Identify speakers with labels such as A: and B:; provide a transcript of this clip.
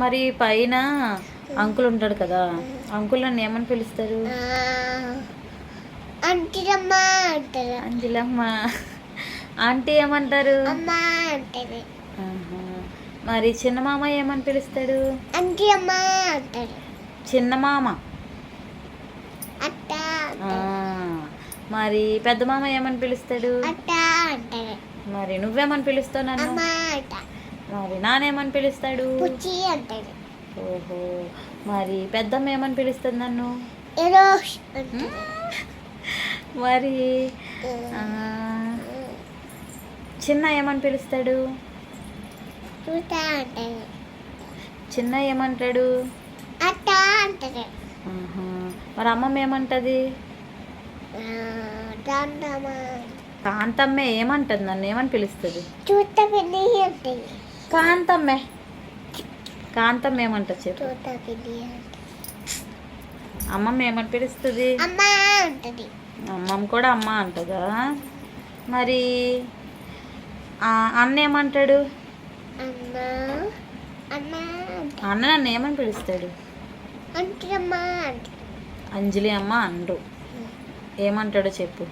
A: మరి పైన అంకుల్ ఉంటాడు కదా అంకుల్ నన్ను ఏమని పిలుస్తారు? అంజలమ్మ. ఆంటీ ఏమంటారు. మరి చిన్న మామ ఏమని పిలుస్తాడు? చిన్న మామ. మరి పెద్ద మామ ఏమని పిలుస్తాడు? మరి నువ్వేమని పిలుస్తావు నన్ను? మరి నానేమని పిలుస్తాడు? ఓహో మరి పెద్దమ్మ ఏమని పిలుస్తుంది నన్ను? మరి చిన్న ఏమని పిలుస్తాడు? చిన్న ఏమంటాడు. మరి అమ్మమ్మ ఏమంటది? కాంతమ్మే ఏమంటది నన్ను? ఏమని పిలుస్తుంది?
B: అంటారు
A: కాంతమ్మే. కాంతమ్మ ఏమంటది చెప్పు అమ్మమ్మ ఏమని పిలుస్తుంది అమ్మమ్మ కూడా అమ్మ అంటదా? మరి అన్న ఏమంటాడు అన్న నన్ను ఏమని పిలుస్తాడు అంజలి అమ్మ అండు ఏమంటాడో చెప్పు.